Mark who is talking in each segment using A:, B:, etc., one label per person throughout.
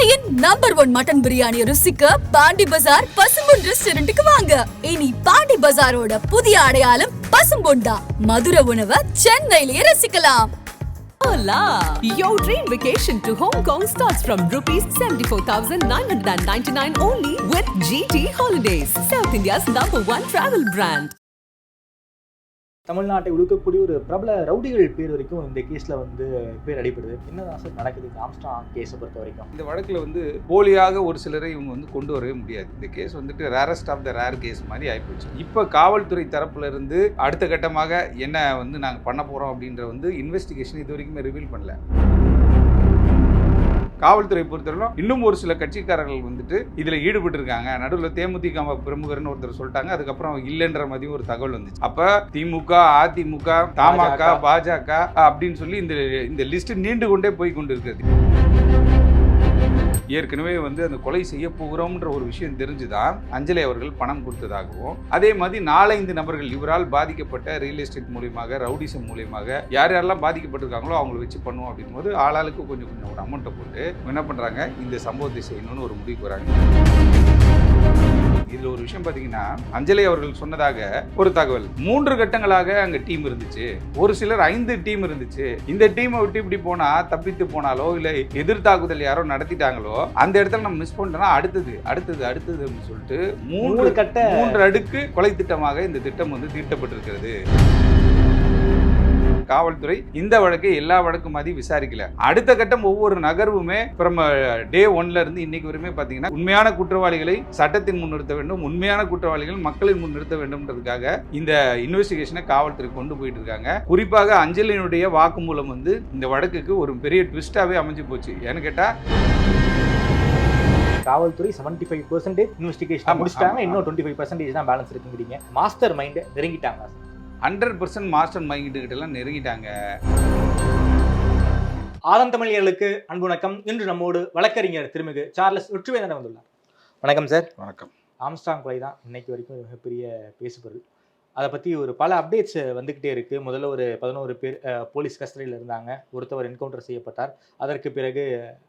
A: சென்னையின் number one mutton biryani ருசிக்க பாண்டி பஜார் பசும்பொன் ரெஸ்டாரண்ட்டுக்கு வாங்க இனி பாண்டி பஜாரோட புதிய அடையாளம் பசும்பொன் தான் மதுரை உணவை சென்னையிலேயே ரசிக்கலாம்
B: Hola! Your dream vacation to Hong Kong starts from rupees 74,999 only with GT Holidays, South India's number one travel brand.
C: தமிழ்நாட்டை உழுக்கக்கூடிய ஒரு பிரபல ரவுடிகள் பேர் வரைக்கும் இந்த கேஸ்ல வந்து பேர் அடிப்படுது என்னதான் சார் நடக்குது? இந்த ஆம்ஸ்டாங் கேஸை பொறுத்த வரைக்கும்.
D: இந்த வழக்கில் வந்து போலியாக ஒரு சிலரை இவங்க வந்து கொண்டு வரவே முடியாது. இந்த கேஸ் வந்துட்டு rarest of the rare case மாதிரி ஆயிப்போச்சு. இப்போ காவல்துறை தரப்புல இருந்து அடுத்த கட்டமாக என்ன வந்து நாங்கள் பண்ண போகிறோம் அப்படின்ற வந்து இன்வெஸ்டிகேஷன் இது வரைக்குமே ரிவீல் பண்ணல. காவல்துறை பொறுத்தவரைக்கும் இன்னும் ஒரு சில கட்சிக்காரர்கள் வந்துட்டு இதில் ஈடுபட்டு இருக்காங்க நடுவில் தேமுதிக பிரமுகர்னு ஒருத்தர் சொல்லிட்டாங்க. அதுக்கப்புறம் இல்லைன்ற மாதிரியும் ஒரு தகவல் வந்துச்சு. அப்போ திமுக அதிமுக தமாக பாஜக அப்படின்னு சொல்லி இந்த இந்த லிஸ்ட் நீண்டு கொண்டே போய் கொண்டு இருக்கிறது ஏற்கனவே வந்து அந்த கொலை செய்ய போகிறோம்ன்ற ஒரு விஷயம் தெரிஞ்சுதான் அஞ்சலி அவர்கள் பணம் கொடுத்ததாகவும் அதே மாதிரி நாலஞ்சு நபர்கள் இவரால் பாதிக்கப்பட்ட ரியல் எஸ்டேட் மூலியமாக ரவுடிசம் மூலியமாக யார் யாரெல்லாம் பாதிக்கப்பட்டிருக்காங்களோ அவங்கள வச்சு பண்ணுவோம் அப்படின் போது ஆளாளுக்கு கொஞ்சம் கொஞ்சம் ஒரு அமௌண்ட்டை போட்டு என்ன பண்ணுறாங்க இந்த சம்பவத்தை செய்யணும்னு ஒரு முடிவுக்கு வராங்க. இதுல ஒரு விஷயம் பாத்தீங்கன்னா அஞ்சலி அவர்கள் சொன்னதாக ஒரு தகவல். மூன்று கட்டங்களாக அங்க டீம் இருந்துச்சு. ஒரு சிலர் ஐந்து டீம் இருந்துச்சு. இந்த டீமை விட்டு இப்படி போனா தப்பித்து போனாலோ இல்ல எதிர் தாக்குதல் யாரோ நடத்திட்டாங்களோ அந்த இடத்துல நம்ம மிஸ் பண்ணிட்டோம்னா அடுத்தது அடுத்தது அடுத்தது அப்படின்னு சொல்லிட்டு மூன்று
C: கட்ட
D: மூன்று அடுக்கு கொலை திட்டமாக இந்த திட்டம் வந்து தீட்டப்பட்டிருக்கிறது. காவல்துறை இந்த வழக்கை எல்லா வழக்கும் மாதிரி விசாரிக்கல. அடுத்த கட்டம் ஒவ்வொரு நகர்வுமே ஃப்ரம் டே ஒன்ல இருந்து இன்னைக்கு வரையுமே பாத்தீங்கன்னா உண்மையான குற்றவாளிகளை சட்டத்தின் முன் நிறுத்த வேண்டும் உண்மையான குற்றவாளிகள் மக்களின் முன் நிறுத்த வேண்டும்ன்றதுக்காக இந்த இன்வெஸ்டிகேஷனை காவல்துறை கொண்டு போயிட்டு இருக்காங்க. குறிப்பாக அஞ்சலியினுடைய வாக்குமூலம் வந்து இந்த வழக்குக்கு ஒரு பெரிய ட்விஸ்டாவே அமைஞ்சு போச்சு. ஏன்னு கேட்டா
C: காவல்துறை செவன்டி ஃபைவ் பர்சன்டேஜ் இன்வெஸ்டிகேஷன் முடிச்சிட்டாங்க. இன்னும். டுவெண்ட்டி ஃபைவ் பர்சன்டேஜ் தான் பேலன்ஸ் இருக்குங்கிறீங்க. மாஸ்டர் மைண்ட் நெருங்கிட்டாங்க.
D: ஹண்ட்ரட் பர்சன்ட் மாஸ்டர் மைண்ட் கிட்ட எல்லாம் நெருங்கிட்டாங்க.
C: ஆதம் தமிழர்களுக்கு அன்பு வணக்கம். இன்று நம்மோடு வழக்கறிஞர் திருமிகு சார்லஸ் வெற்றிவேந்தன் வந்துள்ளார் வணக்கம் சார்.
D: வணக்கம்.
C: ஆம்ஸ்டாங் கொலை தான் இன்னைக்கு வரைக்கும் மிகப்பெரிய பேசுபொருள். அதை பற்றி ஒரு பல அப்டேட்ஸ் வந்துக்கிட்டே இருக்குது முதல்ல ஒரு பதினோரு பேர் போலீஸ் கஸ்டடியில் இருந்தாங்க. ஒருத்தவர் என்கவுண்டர் செய்யப்பட்டார். அதற்கு பிறகு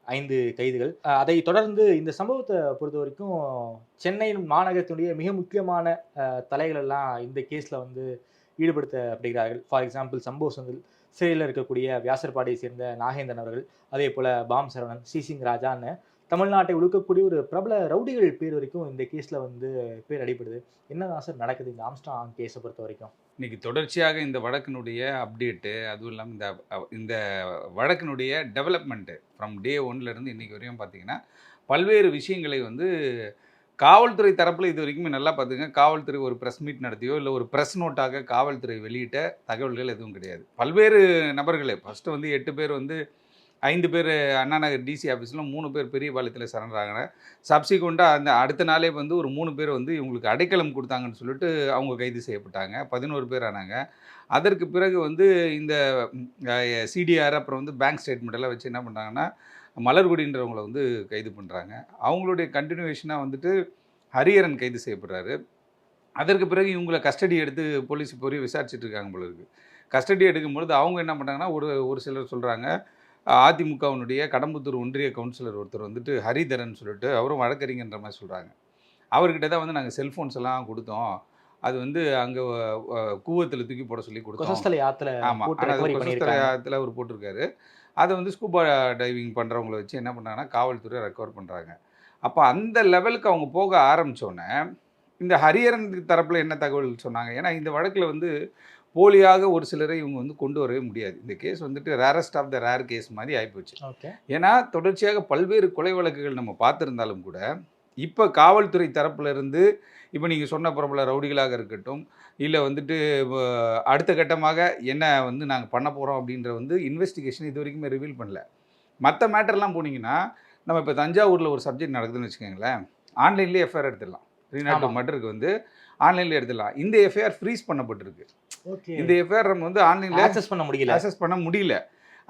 C: ஐந்து கைதுகள். அதை தொடர்ந்து இந்த சம்பவத்தை பொறுத்த வரைக்கும் சென்னை மாநகரத்தினுடைய மிக முக்கியமான அஹ், தலைகள் எல்லாம் இந்த கேஸில் வந்து ஈடுபடுத்தப்படுகிறார்கள் ஃபார் எக்ஸாம்பிள் சம்பவ செந்தில் சிறையில் இருக்கக்கூடிய வியாசர்பாடியை சேர்ந்த நாகேந்திரன் அவர்கள் அதே போல் பாம் சரவணன் சி சிங் ராஜான்னு தமிழ்நாட்டை ஒழுக்கக்கூடிய ஒரு பிரபல ரவுடிகள் பேர் வரைக்கும் இந்த கேஸில் வந்து பேர் அடிப்படுது என்னதான் சார் நடக்குது? இந்த ஆம்ஸ்டாங் கேஸை பொறுத்த வரைக்கும்.
D: இன்னைக்கு தொடர்ச்சியாக இந்த வழக்கினுடைய அப்டேட்டு அதுவும் இல்லாமல் இந்த இந்த வழக்கினுடைய டெவலப்மெண்ட்டு ஃப்ரம் டே ஒன்லேருந்து இன்னைக்கு வரையும் பார்த்தீங்கன்னா பல்வேறு விஷயங்களை வந்து காவல்துறை தரப்பில் இது வரைக்குமே நல்லா பார்த்துங்க. காவல்துறை ஒரு ப்ரெஸ் மீட் நடத்தியோ இல்லை ஒரு ப்ரெஸ் நோட்டாக காவல்துறை வெளியிட்ட தகவல்கள் எதுவும் கிடையாது. பல்வேறு நபர்களே ஃபஸ்ட்டு வந்து எட்டு பேர் வந்து ஐந்து பேர் அண்ணாநகர் டிசி ஆஃபீஸில் மூணு பேர் பெரிய பாளையத்தில் சரணாங்க சப்சிக்வெண்ட்டாக அந்த அடுத்த நாளே வந்து ஒரு மூணு பேர் வந்து இவங்களுக்கு அடைக்கலம் கொடுத்தாங்கன்னு சொல்லிட்டு அவங்க கைது செய்யப்பட்டாங்க. பதினோரு பேர் ஆனாங்க. அதற்கு பிறகு வந்து இந்த சிடிஆர் அப்புறம் வந்து பேங்க் ஸ்டேட்மெண்ட் எல்லாம் வச்சு என்ன பண்ணுறாங்கன்னா மலர்குடின்றவங்கள வந்து கைது பண்ணுறாங்க அவங்களுடைய கண்டினியூவேஷனாக வந்துட்டு ஹரிஹரன் கைது செய்யப்படுறாரு. அதற்கு பிறகு இவங்களை கஸ்டடி எடுத்து போலீஸ் போய் விசாரிச்சுட்டு இருக்காங்க போல இருக்கு. கஸ்டடி எடுக்கும்பொழுது அவங்க என்ன பண்ணுறாங்கன்னா ஒரு ஒரு சிலர் சொல்கிறாங்க அதிமுகவினுடைய கடம்புத்தூர் ஒன்றிய கவுன்சிலர் ஒருத்தர் வந்துட்டு ஹரிதரன் சொல்லிட்டு அவரும் வழக்கறிஞன்ற மாதிரி சொல்கிறாங்க அவர்கிட்ட தான் வந்து நாங்கள் செல்ஃபோன்ஸ் எல்லாம் கொடுத்தோம். அது வந்து அங்கே கூவத்தில் தூக்கி போட சொல்லி கொடுத்தோம். ஆமாம் கொசஸ்தலத்தில் அவர் போட்டிருக்காரு. அதை வந்து ஸ்கூபா டைவிங் பண்ணுறவங்கள வச்சு என்ன பண்ணாங்கன்னா காவல்துறை ரெக்கவர் பண்ணுறாங்க அப்போ அந்த லெவலுக்கு அவங்க போக ஆரம்பித்தோன்னே இந்த ஹரியரன் தரப்பில் என்ன தகவல் சொன்னாங்க? ஏன்னா இந்த வழக்கில் வந்து போலியாக ஒரு சிலரை இவங்க வந்து கொண்டு வரவே முடியாது. இந்த கேஸ் வந்துட்டு rarest of the rare case மாதிரி ஆகிப்போச்சு
C: ஓகே.
D: ஏன்னா தொடர்ச்சியாக பல்வேறு கொலை வழக்குகள் நம்ம பார்த்துருந்தாலும் கூட இப்போ காவல்துறை தரப்புல இருந்து இப்போ நீங்கள் சொன்ன பிரபல ரவுடிகளாக இருக்கட்டும் இல்லை வந்துட்டு அடுத்த கட்டமாக என்ன வந்து நாங்கள் பண்ண போகிறோம் அப்படின்ற வந்து இன்வெஸ்டிகேஷன் இது வரைக்குமே ரிவீல் பண்ணல. மற்ற மேட்டர்லாம் போனீங்கன்னா நம்ம இப்போ தஞ்சாவூரில் ஒரு சப்ஜெக்ட் நடக்குதுன்னு வச்சுக்கோங்களேன். ஆன்லைன்லேயே எஃப்ஐஆர் எடுத்துடலாம். த்ரீ நாட்
C: ஆமா.
D: மர்டருக்கு வந்து ஆன்லைனில் எடுத்துடலாம். இந்த எஃப்ஐஆர் ஃப்ரீஸ் பண்ணப்பட்டிருக்கு.
C: ஓகே.
D: இந்த எஃப்ஐஆர் நம்ம வந்து ஆன்லைனில்
C: ஆக்சஸ் பண்ண முடியல.
D: அசஸ் பண்ண முடியல.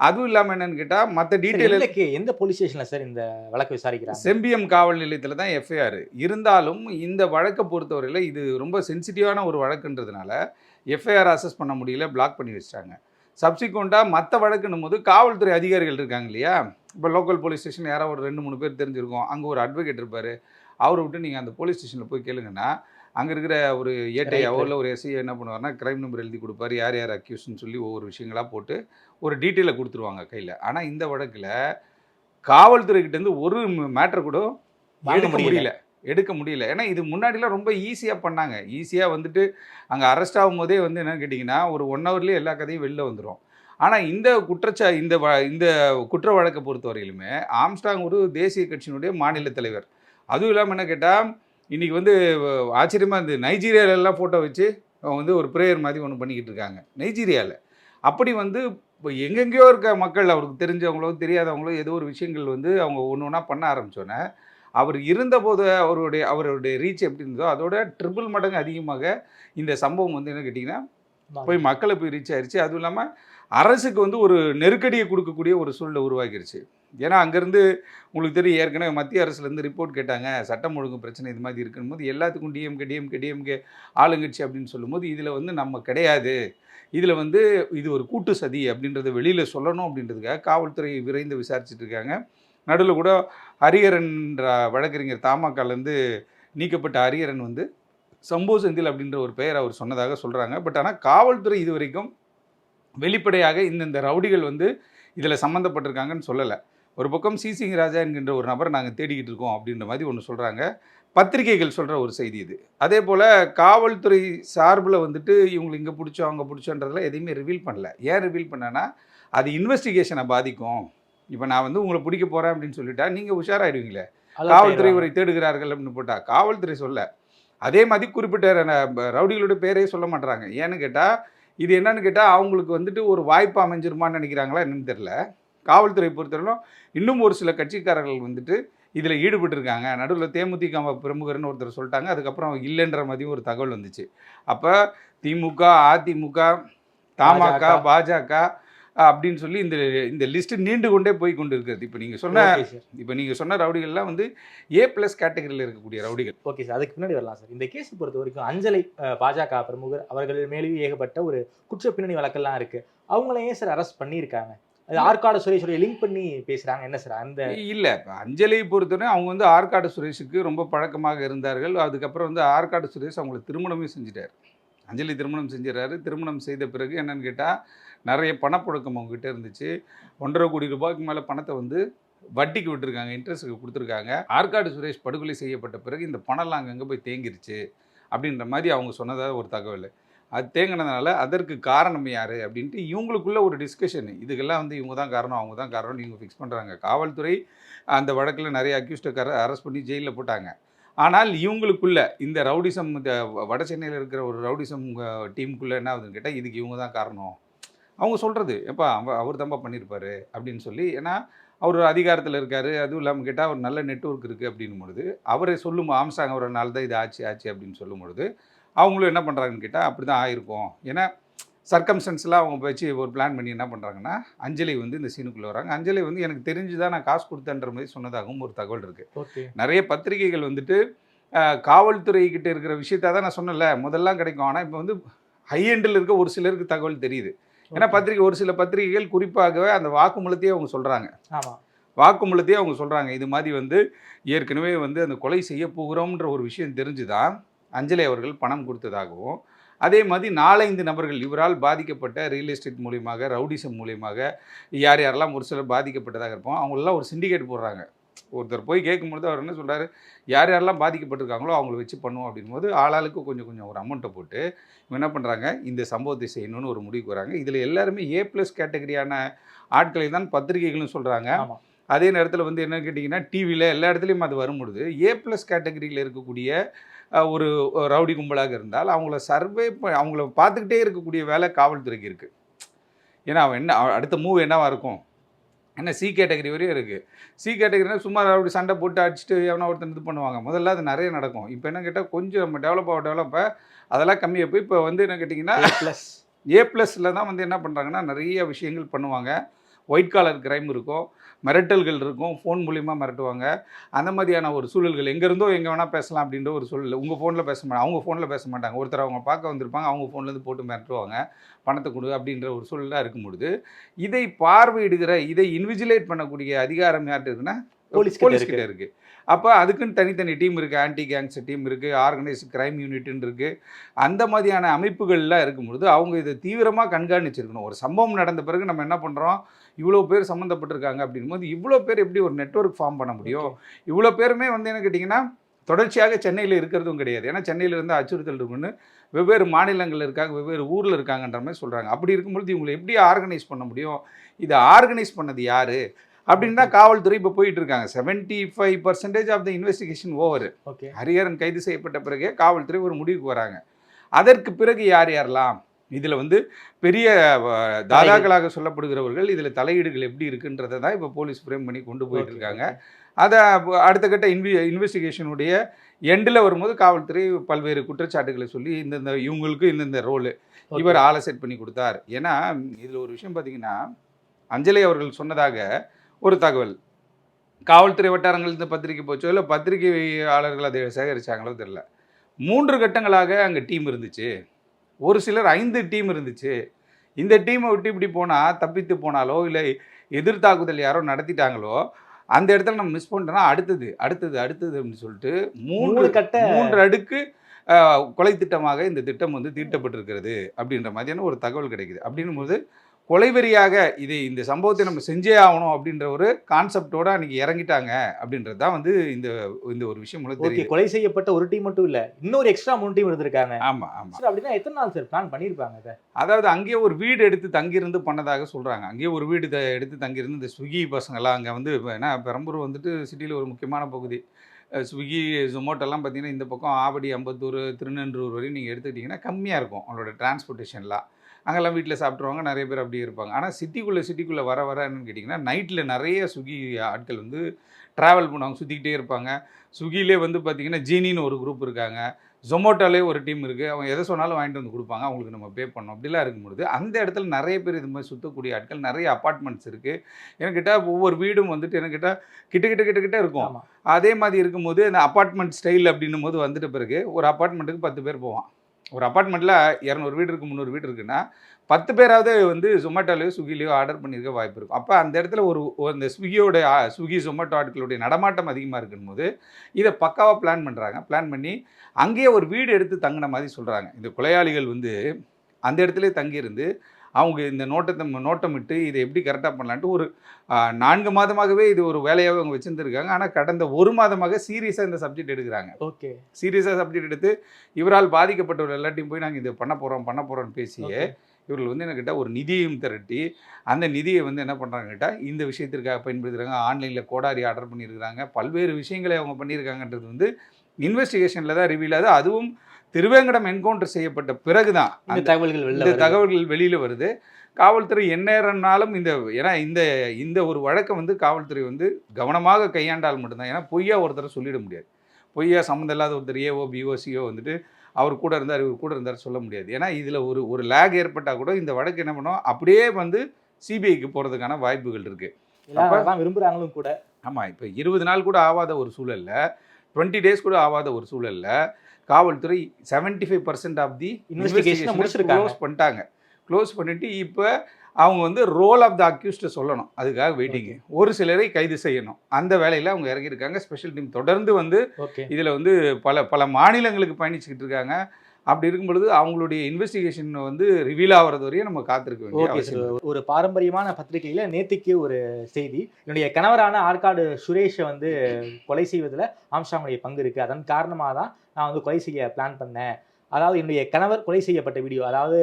D: அதுவும் இல்லாமல் என்னன்னு கேட்டால் மற்ற டீட்டெயில்
C: எந்த போலீஸ் ஸ்டேஷன்ல சார் இந்த வழக்கு விசாரிக்கிறாங்க?
D: செம்பியம் காவல் நிலையத்தில் தான் எஃப்ஐஆர் இருந்தாலும் இந்த வழக்கை பொறுத்தவரையில் இது ரொம்ப சென்சிட்டிவான ஒரு வழக்குன்றதுனால எஃப்ஐஆர் அசஸ் பண்ண முடியல பிளாக் பண்ணி வச்சிட்டாங்க. சப்சிக்வெண்ட்டாக மற்ற வழக்குன்னும் போது காவல்துறை அதிகாரிகள் இருக்காங்க இல்லையா? இப்போ லோக்கல் போலீஸ் ஸ்டேஷன் யாராவது ஒரு ரெண்டு மூணு பேர் தெரிஞ்சிருக்கும். அங்கே ஒரு அட்வொகேட் இருப்பார். அவரை விட்டு நீங்கள் அந்த போலீஸ் ஸ்டேஷனில் போய் கேளுங்கன்னா அங்கே இருக்கிற ஒரு ஏட்டையாவோ. இல்லை ஒரு எஸ்ஐ என்ன பண்ணுவார்னா கிரைம் நம்பர் எழுதி கொடுப்பாரு. யார் யார் அக்யூஸ்னு சொல்லி ஒவ்வொரு விஷயங்களாக போட்டு ஒரு டீட்டெயிலை கொடுத்துருவாங்க கையில். ஆனால் இந்த வழக்கில் காவல்துறைக்கிட்டேருந்து ஒரு மேட்ரு கூட எடுக்க
C: முடியல.
D: முடியல. எடுக்க முடியல. ஏன்னா இது முன்னாடிலாம் ரொம்ப ஈஸியாக பண்ணாங்க. ஈஸியாக வந்துட்டு அங்கே அரெஸ்ட் ஆகும்போதே வந்து என்னன்னு கேட்டிங்கன்னா ஒரு ஒன் ஹவர்லேயே எல்லா கதையும் வெளில வந்துடும் ஆனால் இந்த குற்றச்சா இந்த வ இந்த குற்ற வழக்கை பொறுத்தவரையிலுமே ஆம்ஸ்டாங் ஒரு தேசிய கட்சியினுடைய மாநில தலைவர். அதுவும் இல்லாமல் என்ன கேட்டால் இன்றைக்கி வந்து ஆச்சரியமாக இந்த நைஜீரியாவிலலாம் ஃபோட்டோ வச்சு அவங்க வந்து ஒரு ப்ரேயர் மாதிரி ஒன்று பண்ணிக்கிட்டு இருக்காங்க. நைஜீரியாவில் அப்படி வந்து இப்போ எங்கெங்கேயோ இருக்க மக்கள் அவருக்கு தெரிஞ்சவங்களோ தெரியாதவங்களோ ஏதோ ஒரு விஷயங்கள் வந்து அவங்க ஒன்று ஒன்றா பண்ண ஆரம்பித்தோன்னே அவர் இருந்தபோது அவருடைய அவருடைய ரீச் எப்படி இருந்ததோ அதோட ட்ரிபிள் மடங்கு அதிகமாக இந்த சம்பவம் வந்து என்ன கேட்டிங்கன்னா போய் மக்களை போய் ரீச் ஆயிருச்சு. அதுவும் இல்லாமல் அரசுக்கு வந்து ஒரு நெருக்கடியை கொடுக்கக்கூடிய ஒரு சூழ்நிலை உருவாக்கிருச்சு ஏன்னா அங்கேருந்து உங்களுக்கு தெரியும் ஏற்கனவே மத்திய அரசுலேருந்து ரிப்போர்ட் கேட்டாங்க சட்டம் ஒழுங்கு பிரச்சனை இது மாதிரி இருக்கும்போது எல்லாத்துக்கும் டிஎம்கே டிஎம்கே டிஎம்கே ஆளுங்கட்சி அப்படின்னு சொல்லும்போது இதில் வந்து நம்ம கிடையாது. இதில் வந்து இது ஒரு கூட்டு சதி அப்படின்றத வெளியில் சொல்லணும் அப்படின்றதுக்காக காவல்துறை விரைந்து விசாரிச்சுட்டு இருக்காங்க. நடுவில் கூட ஹரிஹரன்ற வழக்கறிஞர் தாமக்காலேருந்து நீக்கப்பட்ட ஹரிஹரன் வந்து சம்போ செந்தில் அப்படின்ற ஒரு பெயர் அவர் சொன்னதாக சொல்கிறாங்க பட் ஆனால் காவல்துறை இது வரைக்கும் வெளிப்படையாக இந்தந்த ரவுடிகள் வந்து இதில் சம்மந்தப்பட்டிருக்காங்கன்னு சொல்லலை. ஒரு பக்கம் சிசிங் ராஜா என்கின்ற ஒரு நபரை நாங்கள் தேடிக்கிட்டு இருக்கோம் அப்படின்ற மாதிரி ஒன்று சொல்கிறாங்க பத்திரிகைகள் சொல்கிற ஒரு செய்தி இது. அதே போல் காவல்துறை சார்பில் வந்துட்டு இவங்களை இங்கே பிடிச்சோம் அங்கே பிடிச்சோன்றதெல்லாம் எதையுமே ரிவீல் பண்ணல. ஏன் ரிவீல் பண்ணேன்னா அது இன்வெஸ்டிகேஷனை பாதிக்கும். இப்போ நான் வந்து உங்களை பிடிக்க போகிறேன் அப்படின்னு சொல்லிட்டா நீங்கள் உஷாராயிடுவீங்களே? காவல்துறை இவரை தேடுகிறார்கள் அப்படின்னு போட்டா காவல்துறை சொல்ல. அதே மாதிரி குறிப்பிட்ட ரவுடிகளோட பேரே சொல்ல மாட்றாங்க. ஏன்னு கேட்டால் இது என்னன்னு கேட்டால் அவங்களுக்கு வந்துட்டு ஒரு வாய்ப்பு அமைஞ்சிருமான்னு நினைக்கிறாங்களா என்னன்னு தெரில காவல்துறை பொறுத்தவரையிலும் இன்னும் ஒரு சில கட்சிக்காரர்கள் வந்துட்டு இதில் ஈடுபட்டிருக்காங்க. நடுவில் தேமுதிக பிரமுகர்னு ஒருத்தர் சொல்லிட்டாங்க. அதுக்கப்புறம் இல்லைன்ற மாதிரியும் ஒரு தகவல் வந்துச்சு. அப்போ திமுக அதிமுக தமாக
C: பாஜக.
D: அப்படின்னு சொல்லி இந்த இந்த லிஸ்ட் நீண்டு கொண்டே போய் கொண்டு இருக்கிறது இப்போ நீங்கள் சொன்ன இப்போ நீங்கள் சொன்ன ரவுடிகள்லாம் வந்து ஏ ப்ளஸ் கேட்டகரியில் இருக்கக்கூடிய ரவுடிகள்.
C: ஓகே சார் அதுக்கு பின்னாடி வரலாம் சார் இந்த கேஸ் பொறுத்த வரைக்கும் அஞ்சலை பாஜக பிரமுகர் அவர்கள் மேலேயும் ஏகப்பட்ட ஒரு குற்ற பின்னணி வழக்கெல்லாம் இருக்கு. அவங்கள ஏன் சார் அரெஸ்ட் பண்ணியிருக்காங்க? அது ஆற்காடு சுரேஷோடைய லிங்க் பண்ணி பேசுறாங்க. என்ன சார் அந்த
D: இல்லை இப்போ அஞ்சலியை பொறுத்தவரை அவங்க வந்து ஆற்காடு சுரேஷுக்கு ரொம்ப பழக்கமாக இருந்தார்கள். அதுக்கப்புறம் வந்து ஆற்காடு சுரேஷ் அவங்களை திருமணமே செஞ்சிட்டார். அஞ்சலி திருமணம் செஞ்சிடறாரு திருமணம் செய்த பிறகு என்னன்னு கேட்டால் நிறைய பணப்புழக்கம் அவங்ககிட்ட இருந்துச்சு. ஒன்றரை கோடி ரூபாய்க்கு மேலே பணத்தை வந்து வட்டிக்கு விட்டுருக்காங்க இன்ட்ரெஸ்ட்டுக்கு கொடுத்துருக்காங்க. ஆற்காடு சுரேஷ் படுகொலை செய்யப்பட்ட பிறகு இந்த பணம்லாம் அங்கங்கே போய் தேங்கிருச்சு அப்படின்ற மாதிரி அவங்க சொன்னதாக ஒரு தகவல். அது தேங்கினதுனால அதற்கு காரணம் யார் அப்படின்ட்டு இவங்களுக்குள்ள ஒரு டிஸ்கஷன் இதுக்கெல்லாம் வந்து இவங்க தான் காரணம் அவங்க தான் காரணம்னு இவங்க ஃபிக்ஸ் பண்ணுறாங்க காவல்துறை அந்த வழக்கில் நிறைய அக்யூஸ்டை அரெஸ்ட் பண்ணி ஜெயிலில் போட்டாங்க. ஆனால் இவங்களுக்குள்ள இந்த ரவுடிசம் இந்த வட சென்னையில் இருக்கிற ஒரு ரவுடிசம் டீமுக்குள்ளே என்ன ஆகுதுன்னு கேட்டால் இதுக்கு இவங்க தான் காரணம். அவங்க சொல்கிறது எப்பா அவ அவர் தான்ப்பா பண்ணியிருப்பாரு அப்படின்னு சொல்லி ஏன்னா அவர் அதிகாரத்தில் இருக்கார் அதுவும் இல்லாமல் கேட்டால் ஒரு நல்ல நெட்வொர்க் இருக்குது அப்படின்னும் பொழுது அவரை சொல்லும் ஆம்சாங் அவரனால தான் இது ஆச்சு ஆச்சு அப்படின்னு சொல்லும் பொழுது அவங்களும் என்ன பண்ணுறாங்கன்னு கேட்டால் அப்படி தான் ஆயிருக்கும். ஏன்னா சர்க்கம்ஸ்டன்ஸ்லாம் அவங்க வச்சு ஒரு பிளான் பண்ணி என்ன பண்ணுறாங்கன்னா அஞ்சலி வந்து இந்த சீனுக்குள்ளே வராங்க. அஞ்சலி வந்து எனக்கு தெரிஞ்சு தான் நான் காசு கொடுத்தேன்ற மாதிரி சொன்னதாகவும் ஒரு தகவல் இருக்குது நிறைய பத்திரிகைகள் வந்துட்டு காவல்துறை கிட்ட இருக்கிற விஷயத்த தான் நான் சொன்னல முதல்லாம் கிடைக்கும் ஆனால் இப்போ வந்து ஹை எண்டில் இருக்க ஒரு சிலருக்கு தகவல் தெரியுது ஏன்னா பத்திரிகை ஒரு சில பத்திரிகைகள் குறிப்பாகவே அந்த வாக்குமூலத்தையே அவங்க சொல்கிறாங்க வாக்குமூலத்தையே அவங்க சொல்கிறாங்க இது மாதிரி வந்து ஏற்கனவே வந்து அந்த கொலை செய்ய போகிறோம்ன்ற ஒரு விஷயம் தெரிஞ்சு தான் அஞ்சலி அவர்கள் பணம் கொடுத்ததாகவும் அதே மாதிரி நாலைந்து நபர்கள் இவரால் பாதிக்கப்பட்ட ரியல் எஸ்டேட் மூலியமாக ரவுடிசம் மூலியமாக யார் யாரெல்லாம் ஒரு சிலர் பாதிக்கப்பட்டதாக இருப்போம் அவங்களெல்லாம் ஒரு சிண்டிகேட் போடுறாங்க. ஒருத்தர் போய் கேட்கும்பொழுது அவர் என்ன சொல்றாரு? யார் யாரெல்லாம் பாதிக்கப்பட்டிருக்காங்களோ அவங்கள வச்சு பண்ணுவோம் அப்படிங்கும்போது ஆளாளுக்கு கொஞ்சம் கொஞ்சம் ஒரு அமௌண்ட்டை போட்டு இவங்க என்ன பண்ணுறாங்க இந்த சம்பவத்தை செய்யணும்னு ஒரு முடிவுக்கு வராங்க. இதில் எல்லாருமே ஏ ப்ளஸ் கேட்டகரியான ஆட்களை தான் பத்திரிகைகளும் சொல்கிறாங்க அதே நேரத்தில் வந்து என்ன கேட்டிங்கன்னா டிவியில் எல்லா இடத்துலையும் அது வரும்பொழுது ஏ ப்ளஸ் கேட்டகரியில் இருக்கக்கூடிய ஒரு ரவுடி கும்பலாக இருந்தால் அவங்கள சர்வே அவங்கள பார்த்துக்கிட்டே இருக்கக்கூடிய வேலை காவல்துறைக்கு இருக்குது ஏன்னா அவன் என்ன அடுத்த மூவ் என்னவா இருக்கும்? என்ன சி கேட்டகரி வரையும் இருக்குது சி கேட்டகரினா சும்மா ரவுடி சண்டை போட்டு அடிச்சுட்டு எவனோ ஒருத்தன் இது பண்ணுவாங்க. முதல்ல அது நிறைய நடக்கும். இப்போ என்ன கேட்டால் கொஞ்சம் நம்ம டெவலப் ஆக டெவலப்ப அதெல்லாம் கம்மியாக போய் இப்போ வந்து என்ன கேட்டிங்கன்னா
C: பிளஸ்
D: ஏ ப்ளஸில் தான் வந்து என்ன பண்ணுறாங்கன்னா நிறைய விஷயங்கள் பண்ணுவாங்க. ஒயிட் காலர் கிரைம் இருக்கும். மிரட்டல்கள் இருக்கும் ஃபோன் மூலியமாக மிரட்டுவாங்க. அந்த மாதிரியான ஒரு சூழல்கள் எங்கேருந்தோ எங்கே வேணால் பேசலாம் அப்படின்ற ஒரு சூழல். உங்கள் ஃபோனில் பேச மாட்டாங்க அவங்க ஃபோனில் பேச மாட்டாங்க. ஒருத்தர் அவங்க பார்க்க வந்திருப்பாங்க அவங்க ஃபோன்லேருந்து போட்டு மிரட்டுவாங்க. பணத்தை கொடு அப்படின்ற ஒரு சூழலாக இருக்கும் பொழுது இதை பார்வையிடுகிற இதை இன்விஜிலேட் பண்ணக்கூடிய அதிகாரம் யார்கிட்ட இருக்குன்னா
C: போலீஸ் கிட்ட
D: போலீஸ் கிட்ட இருக்கு. அப்போ அதுக்குன்னு தனித்தனி டீம் இருக்குது ஆன்டி கேங்ஸ் டீம் இருக்குது ஆர்கனைஸ்ட் கிரைம் யூனிட்னு இருக்குது அந்த மாதிரியான அமைப்புகள்லாம் இருக்கும்பொழுது அவங்க இதை தீவிரமாக கண்காணிச்சிருக்கணும். ஒரு சம்பவம் நடந்த பிறகு நம்ம என்ன பண்ணுறோம் இவ்வளோ பேர் சம்மந்தப்பட்டிருக்காங்க அப்படிங்கும்போது இவ்வளோ பேர் எப்படி ஒரு நெட்வொர்க் ஃபார்ம் பண்ண முடியும்? இவ்வளோ பேருமே வந்து என்ன கேட்டிங்கன்னா தொடர்ச்சியாக சென்னையில் இருக்கிறதும் கிடையாது. ஏன்னா சென்னையில் இருந்து அச்சுறுத்தல் இருக்குன்னு வெவ்வேறு மாநிலங்கள் இருக்காங்க வெவ்வேறு ஊரில் இருக்காங்கன்ற மாதிரி சொல்கிறாங்க அப்படி இருக்கும்பொழுது இவங்களை எப்படி ஆர்கனைஸ் பண்ண முடியும்? இதை ஆர்கனைஸ் பண்ணது யார்? அப்படின்னு தான் காவல்துறை இப்போ போயிட்டு இருக்காங்க. Seventy five percentage of the investigation over
C: okay
D: Hariharan கைது செய்யப்பட்ட பிறகே காவல்துறை ஒரு முடிவுக்கு வராங்க. அதற்கு பிறகு யார் யாரெல்லாம்? இதில் வந்து பெரிய தாதாக்களாக சொல்லப்படுகிறவர்கள் இதில் தலையீடுகள் எப்படி இருக்குன்றதை தான் இப்போ போலீஸ் ஃப்ரேம் பண்ணி கொண்டு போயிட்டு இருக்காங்க. அதை அடுத்த கட்ட இன்வி இன்வெஸ்டிகேஷனுடைய எண்டில் வரும்போது காவல்துறை பல்வேறு குற்றச்சாட்டுகளை சொல்லி இந்தந்த இவங்களுக்கு இந்தந்த ரோலு இவர் ஆளை செட் பண்ணி கொடுத்தார். ஏன்னா இதில் ஒரு விஷயம் பார்த்தீங்கன்னா அஞ்சலி அவர்கள் சொன்னதாக ஒரு தகவல். காவல்துறை வட்டாரங்கள் இந்த பத்திரிக்கை போச்சோ இல்லை பத்திரிகையாளர்கள் அதை சேகரிச்சாங்களோ தெரில மூன்று கட்டங்களாக அங்கே டீம் இருந்துச்சு. ஒரு சிலர் ஐந்து டீம் இருந்துச்சு. இந்த டீமை விட்டு இப்படி போனால் தப்பித்து போனாலோ இல்லை எதிர் தாக்குதல் யாரோ நடத்திட்டாங்களோ அந்த இடத்துல நம்ம மிஸ் பண்ணிட்டோம்னா அடுத்தது அடுத்தது அடுத்தது அப்படின்னு சொல்லிட்டு மூன்று
C: கட்ட
D: மூன்று அடுக்கு கொலை திட்டமாக இந்த திட்டம் வந்து தீட்டப்பட்டிருக்கிறது அப்படின்ற மாதிரியான ஒரு தகவல் கிடைக்குது. அப்படின்னும் போது கொலைவெறியாக இது இந்த சம்பவத்தை நம்ம செஞ்சே ஆகணும் அப்படின்ற ஒரு கான்செப்டோட அன்னைக்கு இறங்கிட்டாங்க அப்படின்றது தான் வந்து இந்த இந்த ஒரு விஷயம்
C: ஓகே கொலை செய்யப்பட்ட ஒரு டீம் மட்டும் இல்ல இன்னொரு எக்ஸ்ட்ரா மூணு டீம் இருந்திருக்காங்க
D: ஆமா ஆமா.
C: சார் அப்படின்னா எத்தனை நாள் சார் பிளான் பண்ணிருப்பாங்க இதை
D: அதாவது அங்கேயே ஒரு வீடு எடுத்து தங்கியிருந்து பண்ணதாக சொல்கிறாங்க அங்கேயே ஒரு வீடு எடுத்து தங்கியிருந்து இந்த ஸ்விக்கி பசங்கள்லாம் அங்கே வந்து ஏன்னா பெரம்பூர் வந்துட்டு சிட்டியில் ஒரு முக்கியமான பகுதி. ஸ்விக்கி ஜொமோட்டோலாம் பார்த்தீங்கன்னா இந்த பக்கம் ஆவடி அம்பத்தூர் திருநென்றூர் வரையும் நீங்கள் எடுத்துக்கிட்டிங்கன்னா கம்மியாக இருக்கும் அவங்களோட டிரான்ஸ்போர்ட்டேஷன்லாம் அங்கெல்லாம் வீட்டில் சாப்பிட்ருவாங்க நிறைய பேர் அப்படியே இருப்பாங்க. ஆனால் சிட்டிக்குள்ளே சிட்டிக்குள்ளே வர வர என்னன்னு கேட்டிங்கன்னா நைட்டில் நிறைய ஸ்விக்கி ஆட்கள் வந்து ட்ராவல் பண்ணுவாங்க சுற்றிக்கிட்டே இருப்பாங்க. ஸ்விக்கிலே வந்து பார்த்திங்கன்னா ஜீனின்னு ஒரு குரூப் இருக்காங்க. ஜொமோட்டோலே ஒரு டீம் இருக்குது அவங்க எதை சொன்னாலும் வாங்கிட்டு வந்து கொடுப்பாங்க. அவங்களுக்கு நம்ம பே பண்ணோம் அப்படிலாம் இருக்கும்பொழுது அந்த இடத்துல நிறைய பேர் இது மாதிரி சுற்றக்கூடிய ஆட்கள் நிறைய அப்பார்ட்மெண்ட்ஸ் இருக்குது எனக்கிட்ட ஒவ்வொரு வீடும் வந்துட்டு எனக்கிட்ட கிட்ட கிட்ட கிட்ட கிட்ட இருக்கும். அதே மாதிரி இருக்கும்போது இந்த அப்பார்ட்மெண்ட் ஸ்டைல் அப்படின்னும் போது வந்துட்ட பிறகு ஒரு அப்பார்ட்மெண்ட்டுக்கு பத்து பேர் போவான். ஒரு அப்பார்ட்மெண்ட்டில் இரநூறு வீடு இருக்குது முந்நூறு வீடு இருக்குன்னா பத்து பேராவது வந்து ஜொமேட்டோலையோ ஸ்விக்கிலையோ ஆர்டர் பண்ணியிருக்க வாய்ப்பு இருக்கும். அப்போ அந்த இடத்துல ஒரு அந்த இந்த ஸ்விக்கியோட ஸ்விக்கி ஜொமேட்டோ ஆட்களுடைய நடமாட்டம் அதிகமாக இருக்கும்போது இதை பக்காவாக பிளான் பண்ணுறாங்க பிளான் பண்ணி அங்கேயே ஒரு வீடு எடுத்து தங்கின மாதிரி சொல்கிறாங்க இந்த கொலையாளிகள் வந்து அந்த இடத்துல தங்கியிருந்து அவங்க இந்த நோட்டத்தை நோட்டமிட்டு இதை எப்படி கரெக்டாக பண்ணலான்ட்டு ஒரு நான்கு மாதமாகவே இது ஒரு வேலையாகவே அவங்க வச்சுருந்துருக்காங்க. ஆனால் கடந்த ஒரு மாதமாக சீரியஸாக இந்த சப்ஜெக்ட் எடுக்கிறாங்க.
C: ஓகே.
D: சீரியஸாக சப்ஜெக்ட் எடுத்து இவரால் பாதிக்கப்பட்டவர் எல்லாத்தையும் போய் நாங்கள் இதை பண்ண போகிறோம் பண்ண போகிறோம்னு பேசியே இவர்கள் வந்து என்கிட்ட ஒரு நிதியையும் திரட்டி அந்த நிதியை வந்து என்ன பண்ணுறாங்க கேட்டால் இந்த விஷயத்திற்காக பயன்படுத்துகிறாங்க ஆன்லைனில் கோடாரி ஆர்டர் பண்ணியிருக்கிறாங்க. பல்வேறு விஷயங்களை அவங்க பண்ணியிருக்காங்கன்றது வந்து இன்வெஸ்டிகேஷனில் தான் ரிவீல் ஆகுது. அதுவும் திருவேங்கடம் என்கவுண்டர் செய்யப்பட்ட பிறகு தான்
C: இந்த தகவல்கள்
D: இந்த. தகவல்கள் வெளியில் வருது. காவல்துறை எந்நேரம்னாலும் இந்த ஏன்னா இந்த இந்த ஒரு வழக்கை வந்து காவல்துறை வந்து கவனமாக கையாண்டால் மட்டும்தான். ஏன்னா பொய்யா ஒருத்தரை சொல்லிட முடியாது. பொய்யா சம்மந்தம் இல்லாத ஒருத்தர் ஏஓ பிஓசியோ வந்துட்டு அவர் கூட இருந்தார் இவர் கூட இருந்தார் சொல்ல முடியாது. ஏன்னா இதில் ஒரு ஒரு லேக் ஏற்பட்டால் கூட இந்த வழக்கு என்ன பண்ணும்? அப்படியே வந்து சிபிஐக்கு போகிறதுக்கான வாய்ப்புகள் இருக்குது
C: விரும்புறாங்களும் கூட.
D: ஆமாம் இப்போ இருபது நாள் கூட ஆகாத ஒரு சூழல்ல டுவெண்ட்டி டேஸ் கூட ஆகாத ஒரு சூழல்ல காவல்துறை 75% ஃபைவ் பர்சன்ட் ஆஃப் தி
C: முடிச்சிருக்காங்க.
D: க்ளோஸ் பண்ணிட்டாங்க. க்ளோஸ் பண்ணிட்டு இப்போ அவங்க வந்து ரோல் ஆஃப் த அக்யூஸ்ட்டை சொல்லணும். அதுக்காக வெயிட்டிங்கு ஒரு சிலரை கைது செய்யணும். அந்த வேலையில் அவங்க இறங்கியிருக்காங்க. ஸ்பெஷல் டீம் தொடர்ந்து வந்து இதில் வந்து பல பல மாநிலங்களுக்கு பயணிச்சுக்கிட்டு இருக்காங்க. அப்படி இருக்கும் பொழுது அவங்களுடைய இன்வெஸ்டிகேஷன் வந்து ரிவீல் ஆகிறது வரையும் நம்ம காத்திருக்க வேண்டிய
C: ஒரு பாரம்பரியமான பத்திரிகையில நேத்திக்கு ஒரு செய்தி. என்னுடைய கணவரான ஆற்காடு சுரேஷை வந்து கொலை செய்வதில் ஆம்ஸ்டாங்குடைய பங்கு இருக்கு. அதன் காரணமாக தான் நான் வந்து கொலை செய்ய பிளான் பண்ணேன். அதாவது என்னுடைய கணவர் கொலை செய்யப்பட்ட வீடியோ அதாவது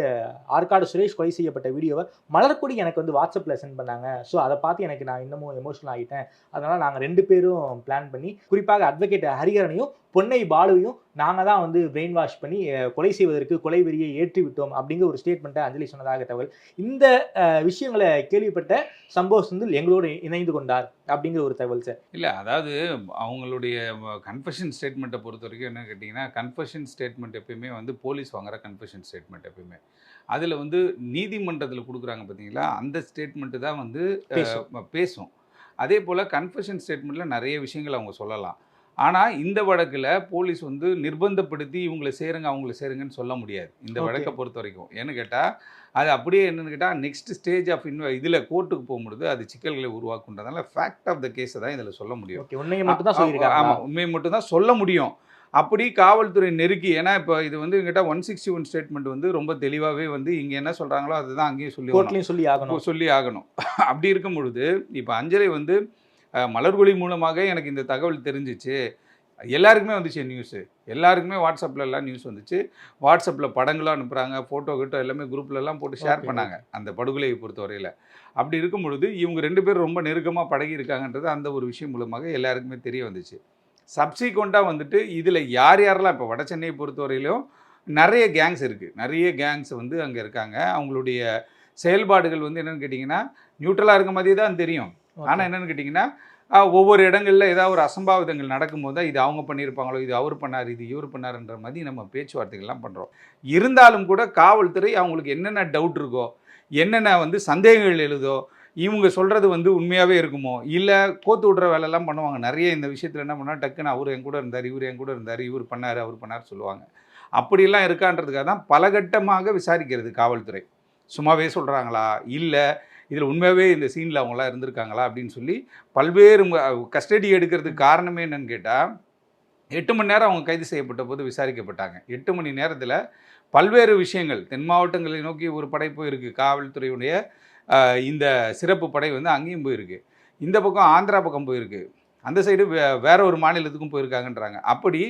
C: ஆற்காடு சுரேஷ் கொலை செய்யப்பட்ட வீடியோவை மலர்கொடி எனக்கு வந்து வாட்ஸ்அப்பில் சென்ட் பண்ணாங்க. ஸோ அதை பார்த்து எனக்கு நான் இன்னமும் எமோஷனல் ஆகிட்டேன் அதனால் நாங்கள் ரெண்டு பேரும் பிளான் பண்ணி குறிப்பாக அட்வொகேட் ஹரிஹரனையும் பொன்னை பாலுவையும் நாங்கள் தான் வந்து பிரெயின் வாஷ் பண்ணி கொலை செய்வதற்கு கொலை வெறியை ஏற்றி விட்டோம் அப்படிங்கிற ஒரு ஸ்டேட்மெண்ட்டை அஞ்சலி சொன்னதாக தகவல். இந்த விஷயங்களை கேள்விப்பட்ட சம்போஸ் வந்து எங்களோடு இணைந்து கொண்டார் அப்படிங்கிற ஒரு தகவல் சார்.
D: இல்லை அதாவது அவங்களுடைய கன்ஃபஷன் ஸ்டேட்மெண்ட்டை பொறுத்த வரைக்கும் என்ன கேட்டிங்கன்னா கன்ஃபஷன் ஸ்டேட்மெண்ட் எப்பயுமே வந்து போலீஸ் வாங்குற கன்ஃபஷன் ஸ்டேட்மெண்ட் எப்பயுமே. அதில் வந்து நீதிமன்றத்தில் கொடுக்குறாங்க பார்த்தீங்களா அந்த ஸ்டேட்மெண்ட்டு தான் வந்து
C: பேசும்.
D: அதே போல் கன்ஃபெஷன் ஸ்டேட்மெண்ட்டில் நிறைய விஷயங்கள் அவங்க சொல்லலாம். ஆனால் இந்த வழக்கில் போலீஸ் வந்து நிர்பந்தப்படுத்தி இவங்களை சேருங்க அவங்கள சேருங்கன்னு சொல்ல முடியாது. இந்த. வழக்கை பொறுத்த வரைக்கும். ஏன்னு கேட்டால் அது அப்படியே என்னன்னு கேட்டால் நெக்ஸ்ட் ஸ்டேஜ் ஆஃப் இன்வ இதில் கோர்ட்டுக்கு போகும்பொழுது அது சிக்கல்களை உருவாக்குன்றதுனால ஃபேக்ட் ஆஃப் த கேஸை தான் இதில் சொல்ல முடியும்.
C: உண்மையை மட்டும் தான்
D: ஆமாம் உண்மையை மட்டும் தான் சொல்ல முடியும். அப்படி காவல்துறை நெருக்கி ஏன்னா இப்போ இது வந்து எங்கிட்ட ஒன் சிக்ஸ்டி ஒன் ஸ்டேட்மெண்ட் வந்து ரொம்ப தெளிவாகவே வந்து இங்கே என்ன சொல்கிறாங்களோ அதுதான் அங்கேயும் சொல்லி
C: சொல்லி ஆகணும்.
D: சொல்லி ஆகணும். அப்படி இருக்கும் பொழுது இப்போ அஞ்சலை வந்து அஹ், மலர்கொடி மூலமாக எனக்கு இந்த தகவல் தெரிஞ்சிச்சு. எல்லாருக்குமே வந்துச்சு நியூஸு எல்லாருக்குமே வாட்ஸ்அப்பில் எல்லாம் நியூஸ் வந்துச்சு. வாட்ஸ்அப்பில் படங்களும் அனுப்புகிறாங்க ஃபோட்டோ கிட்டோ எல்லாமே குரூப்ல எல்லாம் போட்டு ஷேர் பண்ணாங்க அந்த படுகொலையை பொறுத்தவரையில். அப்படி இருக்கும் பொழுது இவங்க ரெண்டு பேரும் ரொம்ப நெருக்கமாக பழகி இருக்காங்கன்றது அந்த ஒரு விஷயம் மூலமாக எல்லாருக்குமே தெரிய வந்துச்சு. சப்சிக்வெண்ட்டாக வந்துட்டு இதில் யார் யாரெல்லாம் இப்போ வட சென்னையை பொறுத்தவரையிலும் நிறைய கேங்ஸ் இருக்குது நிறைய கேங்ஸ் வந்து அங்கே இருக்காங்க. அவங்களுடைய செயல்பாடுகள் வந்து என்னென்னு கேட்டிங்கன்னா நியூட்ரலாக இருக்க மாதிரியே தான் தெரியும். ஆனால் என்னென்னு கேட்டிங்கன்னா ஒவ்வொரு இடங்களில் ஏதாவது ஒரு அசம்பாவிதங்கள் நடக்கும்போது தான் இது அவங்க பண்ணியிருப்பாங்களோ இது அவர் பண்ணார் இது இவர் பண்ணாருன்ற மாதிரி நம்ம பேச்சுவார்த்தைகள்லாம் பண்ணுறோம் இருந்தாலும் கூட காவல்துறை அவங்களுக்கு என்னென்ன டவுட் இருக்கோ என்னென்ன வந்து சந்தேகங்கள் எழுதோ இவங்க சொல்கிறது வந்து உண்மையாகவே இருக்குமோ இல்லை கோத்து விடுற வேலையெல்லாம் பண்ணுவாங்க. நிறைய இந்த விஷயத்தில் என்ன பண்ணால் டக்குன்னு அவர் என் கூட இருந்தார் இவர் என் கூட இருந்தார் இவர் பண்ணார் அவர் பண்ணார் சொல்லுவாங்க. அப்படிலாம் இருக்கான்றதுக்காக தான் பலகட்டமாக விசாரிக்கிறது காவல்துறை. சும்மாவே சொல்கிறாங்களா இல்லை இதில் உண்மையாகவே இந்த சீனில் அவங்களாம் இருந்திருக்காங்களா அப்படின்னு சொல்லி பல்வேறு கஸ்டடி எடுக்கிறதுக்கு காரணமே என்னன்னு கேட்டால் எட்டு மணி நேரம் அவங்க கைது செய்யப்பட்ட போது விசாரிக்கப்பட்டாங்க. எட்டு மணி நேரத்தில் பல்வேறு விஷயங்கள் தென் மாவட்டங்களை நோக்கி ஒரு படை போயிருக்கு. காவல்துறையுடைய இந்த சிறப்பு படை வந்து அங்கேயும் போயிருக்கு. இந்த பக்கம் ஆந்திரா பக்கம் போயிருக்கு. அந்த சைடு வே வேற ஒரு மாநிலத்துக்கும் போயிருக்காங்கன்றாங்க. அப்படி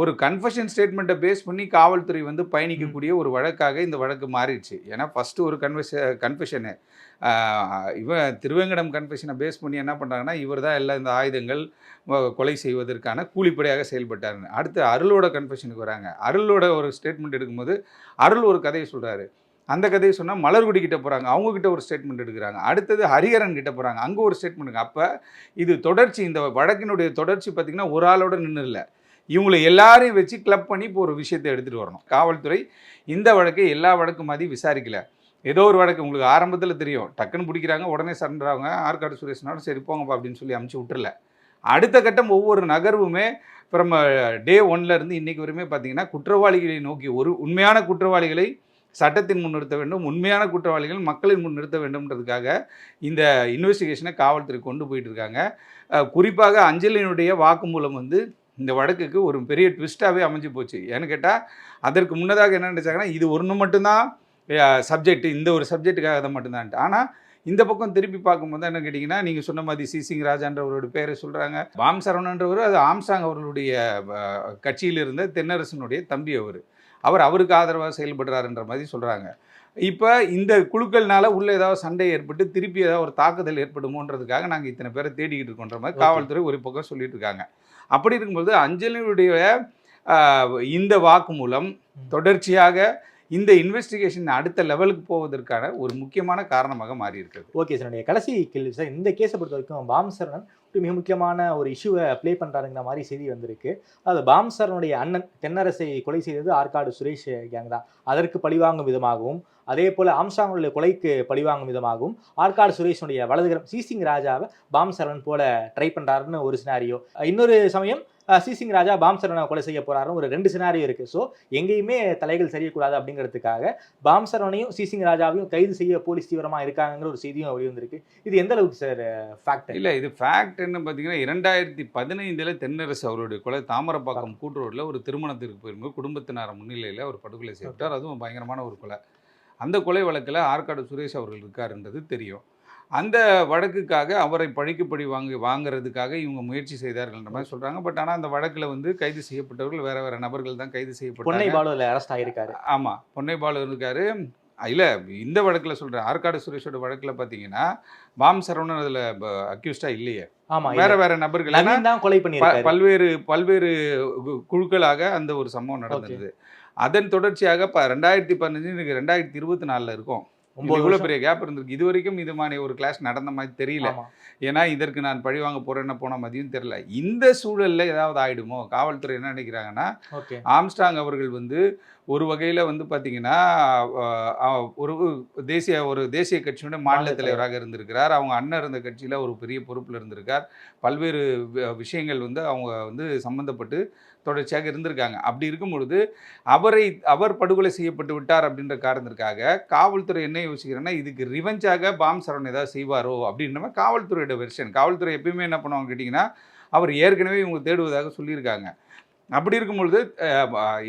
D: ஒரு கன்ஃபஷன் ஸ்டேட்மெண்ட்டை பேஸ் பண்ணி காவல்துறை வந்து பயணிக்கக்கூடிய ஒரு வழக்காக இந்த வழக்கு மாறிடுச்சு. ஏன்னா ஃபஸ்ட்டு ஒரு கன்வெஷ கன்ஃபெஷனு இவன் திருவேங்கடம் கன்ஃபெஷனை பேஸ் பண்ணி என்ன பண்ணுறாங்கன்னா இவர் தான் எல்லாம் இந்த ஆயுதங்கள் கொலை செய்வதற்கான கூலிப்படையாக செயல்பட்டாருன்னு. அடுத்து அருளோட கன்ஃபெஷனுக்கு வராங்க. அருளோட ஒரு ஸ்டேட்மெண்ட் எடுக்கும்போது அருள் ஒரு கதையை சொல்கிறாரு அந்த கதையை சொன்னால் மலர்குடி கிட்ட போகிறாங்க அவங்கக்கிட்ட ஒரு ஸ்டேட்மெண்ட் எடுக்கிறாங்க. அடுத்தது ஹரிஹரன் கிட்ட போகிறாங்க அங்கே ஒரு ஸ்டேட்மெண்ட் அப்போ இது தொடர்ச்சி இந்த வழக்கினுடைய தொடர்ச்சி பார்த்திங்கன்னா ஒரு ஆளோட நின்று இல்லை. இவங்களை எல்லாரையும் வச்சு கிளப் பண்ணி இப்போ ஒரு விஷயத்தை எடுத்துகிட்டு வரணும். காவல்துறை இந்த வழக்கை எல்லா வழக்கு மாதிரி விசாரிக்கல. ஏதோ ஒரு வழக்கு உங்களுக்கு ஆரம்பத்தில் தெரியும். டக்குன்னு பிடிக்கிறாங்க உடனே சரண்டர் ஆகுங்க ஆற்காடு சுரேஷ்னாலும் சரி போங்கப்பா அப்படின்னு சொல்லி அமுச்சு விட்டுறல. அடுத்த கட்டம் ஒவ்வொரு நகர்வுமே ஃப்ரம் டே ஒன்லேருந்து இன்னைக்கு வரையுமே பார்த்தீங்கன்னா குற்றவாளிகளை நோக்கி ஒரு உண்மையான குற்றவாளிகளை சட்டத்தின் முன் நிறுத்த வேண்டும் உண்மையான குற்றவாளிகள் மக்களின் முன் நிறுத்த வேண்டும்ன்றதுக்காக இந்த இன்வெஸ்டிகேஷனை காவல்துறை கொண்டு போயிட்டு இருக்காங்க. குறிப்பாக அஞ்சலியினுடைய வாக்குமூலம் வந்து இந்த வழக்குக்கு ஒரு பெரிய ட்விஸ்ட்டாகவே அமைஞ்சு போச்சு. ஏன்னு கேட்டால் அதற்கு முன்னதாக என்ன நினச்சாங்கன்னா இது ஒன்று மட்டும்தான் சப்ஜெக்ட் இந்த ஒரு சப்ஜெக்ட்டுக்காக தான் மட்டும்தான் ஆனால் இந்த பக்கம் திருப்பி பார்க்கும்போது என்ன கேட்டிங்கன்னா நீங்கள் சொன்ன மாதிரி சி. சிங் ராஜான்றவரோட பேரை சொல்கிறாங்க பாம் சரவணன்றவர் அது ஆம்சாங் அவர்களுடைய கட்சியில் இருந்த தென்னரசனுடைய தம்பி அவர். அவர் அவருக்கு ஆதரவாக செயல்படுறாருன்ற மாதிரி சொல்கிறாங்க இப்போ இந்த குழுக்கள்னால உள்ள ஏதாவது சண்டை ஏற்பட்டு திருப்பி ஏதாவது ஒரு தாக்குதல் ஏற்படுமோன்றதுக்காக நாங்கள் இத்தனை பேரை தேடிக்கிட்டு இருக்கோன்ற மாதிரி. காவல்துறை ஒரு பக்கம் சொல்லிட்டு இருக்காங்க. அப்படி இருக்கும்போது அஞ்சலியுடைய இந்த வாக்குமூலம் தொடர்ச்சியாக இந்த இன்வெஸ்டிகேஷன் அடுத்த லெவலுக்கு போவதற்கான ஒரு முக்கியமான காரணமாக மாறி இருக்கிறது
C: ஓகே சார் என்னுடைய கடைசி கேள்வி சார் இந்த கேஸை பொறுத்த வரைக்கும் பாம் சரணன் மிக முக்கியமான ஒரு இஷ்யூவை ப்ளே பண்ணுறாருங்கிற மாதிரி செய்தி வந்திருக்கு. அது பாம் சரணுடைய அண்ணன் தென்னரசை கொலை செய்தது ஆற்காடு சுரேஷ் கேங் தான். அதற்கு பழிவாங்கும் விதமாகவும் அதே போல் ஆம்சாங்குடைய கொலைக்கு பழிவாங்கும் விதமாகவும் ஆற்காடு சுரேஷனுடைய வலதுகரம் சீசிங் ராஜாவை பாம் சரண் போல ட்ரை பண்ணுறாருன்னு ஒரு சினாரியோ இன்னொரு சமயம் சிசிங் ராஜா பாம்சரவனை கொலை செய்ய போறாருன்னு ஒரு ரெண்டு சினாரியோ இருக்கு. ஸோ எங்கேயுமே தலைகள் சரியக்கூடாது அப்படிங்கிறதுக்காக பாம் சரவணையும் ராஜாவையும் கைது செய்ய போலீஸ் தீவிரமாக இருக்காங்கிற ஒரு செய்தியும் வெளிவந்திருக்கு இது எந்த அளவுக்கு சார் ஃபேக்ட்
D: இல்லை இது ஃபேக்ட்னு பார்த்தீங்கன்னா இரண்டாயிரத்தி பதினைந்தில் தென்னரசு அவருடைய கொலை தாமரப்பாக்கம் கூட்டுரோட்டில் ஒரு திருமணத்திற்கு போயிருக்கும் குடும்பத்தினார முன்னிலையில் ஒரு படுகொலை செய்யப்பட்டார் அதுவும் பயங்கரமான ஒரு கொலை. அந்த கொலை வழக்கில் ஆற்காடு சுரேஷ் அவர்கள் இருக்காருன்றது தெரியும். அந்த வழக்குக்காக அவரை பழிக்கு பழி வாங்கி வாங்குறதுக்காக இவங்க முயற்சி செய்தார்கள்ன்ற மாதிரி சொல்கிறாங்க பட் ஆனால் அந்த வழக்கில் வந்து கைது செய்யப்பட்டவர்கள் வேற வேற நபர்கள் தான் கைது
C: பொன்னை
D: செய்யப்பட்டாங்க
C: பாலு அதில் அரெஸ்ட் ஆகியிருக்காரு
D: ஆமாம் பொன்னைபாலு இருக்காரு. இல்லை இந்த வழக்கில் சொல்கிறேன் ஆற்காடு சுரேஷோட வழக்கில் பார்த்தீங்கன்னா பாம் சரவணன் அதில் அக்யூஸ்டாக இல்லையே. வேற. வேற நபர்கள்
C: தான் கொலை
D: ப-
C: பண்ணியிருக்காரு
D: பல்வேறு பல்வேறு குழுக்களாக அந்த ஒரு சம்பவம் நடந்தது. அதன் தொடர்ச்சியாக இப்போ ரெண்டாயிரத்தி பதினஞ்சு இன்னைக்கு ரெண்டாயிரத்தி இருபத்தி நாலில் இருக்கோம்.
C: வருஷம்.
D: பெரிய கேப் இருந்திருக்கு. இது வரைக்கும் இது மாதிரி ஒரு கிளாஸ் நடந்த மாதிரி தெரியல. ஏன்னா இதற்கு நான் பழி வாங்க போறேன்னு போன மதியம் தெரியல. இந்த சூழல்ல ஏதாவது ஆயிடுமோ? காவல்துறை என்ன நினைக்கிறாங்கன்னா ஆம்ஸ்டாங் அவர்கள் வந்து ஒரு வகையில் வந்து பார்த்தீங்கன்னா அஹ், ஒரு தேசிய ஒரு தேசிய கட்சியோட மாநில தலைவராக இருந்திருக்கிறார். அவங்க அண்ணன் இருந்த கட்சியில் ஒரு பெரிய பொறுப்பில் இருந்திருக்கார். பல்வேறு விஷயங்கள் வந்து அவங்க வந்து சம்மந்தப்பட்டு தொடர்ச்சியாக இருந்திருக்காங்க. அப்படி இருக்கும் பொழுது அவரை அவர் படுகொலை செய்யப்பட்டு விட்டார் அப்படின்ற காரணத்திற்காக காவல்துறை என்ன யோசிக்கிறேன்னா இதுக்கு ரிவெஞ்சாக பாம் சரவணன் ஏதாவது செய்வாரோ அப்படின்ற காவல்துறையோட வெர்ஷன் காவல்துறை எப்பயுமே என்ன பண்ணுவாங்க கேட்டிங்கன்னா அவர் ஏற்கனவே இவங்க தேடுவதாக சொல்லியிருக்காங்க. அப்படி இருக்கும் பொழுது